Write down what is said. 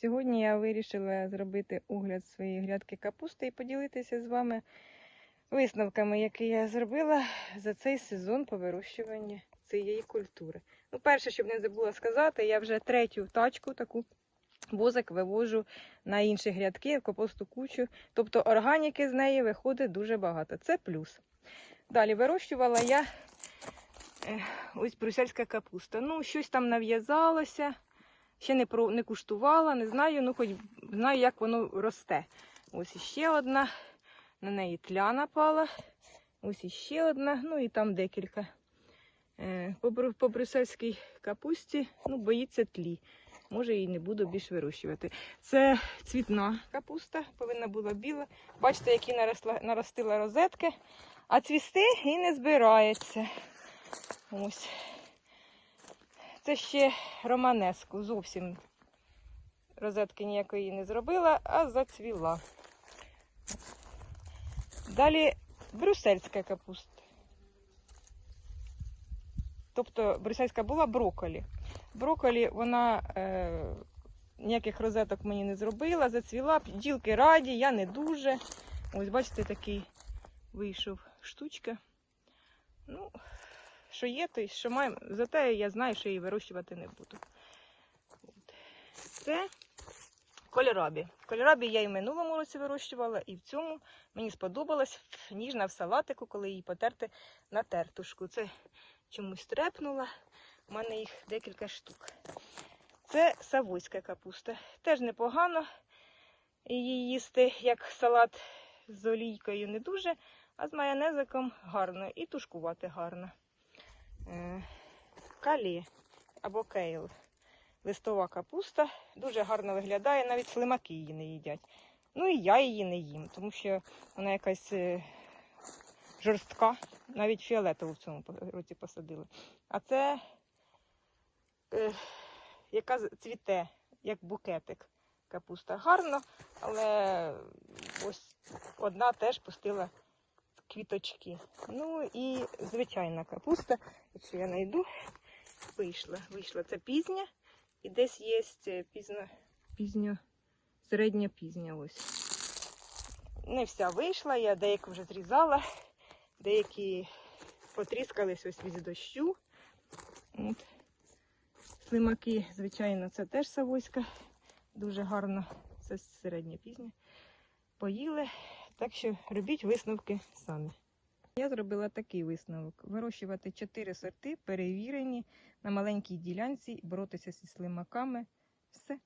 Сьогодні я вирішила зробити огляд своєї грядки капусти і поділитися з вами висновками, які я зробила за цей сезон по вирощуванню цієї культури. Ну, перше, щоб не забула сказати, я вже третю тачку таку возик вивожу на інші грядки, капусту кучу. Тобто органіки з неї виходить дуже багато. Це плюс. Далі вирощувала я е, ось брюссельська капуста. Ну, щось там нав'язалося. Ще не про не куштувала, не знаю, ну хоч знаю, як воно росте. Ось іще одна. На неї тля напала. Ось іще одна, ну і там декілька. Е, По, брюссельській капусті ну, боїться тлі. Може, і не буду більш вирощувати. Це цвітна капуста, повинна була біла. Бачите, які наросла, наростила розетки, а цвісти і не збирається. Ось. Це ще романеску. Зовсім розетки ніякої не зробила, а зацвіла. Далі брюссельська капуста. Тобто брюссельська була брокколі. Брокколі вона е, ніяких розеток мені не зробила, зацвіла, бджілки раді, я не дуже. Ось, бачите, такий вийшов штучка. Ну, що є, то що маємо. Зате я знаю, що її вирощувати не буду. Це кольорабі. Кольорабі я і в минулому році вирощувала, і в цьому мені сподобалась ніжна в салатику, коли її потерти на тертушку. Це чомусь трепнула. У мене їх декілька штук. Це савойська капуста. Теж непогано її їсти як салат з олійкою не дуже, а з майонезиком гарно і тушкувати гарно. Е, Калі або кейл. Листова капуста дуже гарно виглядає, навіть слимаки її не їдять. Ну і я її не їм, тому що вона якась е, жорстка, навіть фіолетову в цьому році посадили. А це е, яка цвіте, як букетик капуста. Гарно, але ось одна теж пустила квіточки. Ну і звичайна капуста, якщо я знайду, вийшла. Вийшла. Це пізня. І десь є е, пізно, пізньо, середня пізня ось. Не вся вийшла, я деяку вже зрізала, деякі потріскались ось від дощу. От. Слимаки, звичайно, це теж савойська. Дуже гарно. Це середня пізня. Поїли. Так що робіть висновки самі. Я зробила такий висновок: вирощувати чотири сорти, перевірені на маленькій ділянці, боротися зі слимаками. Все.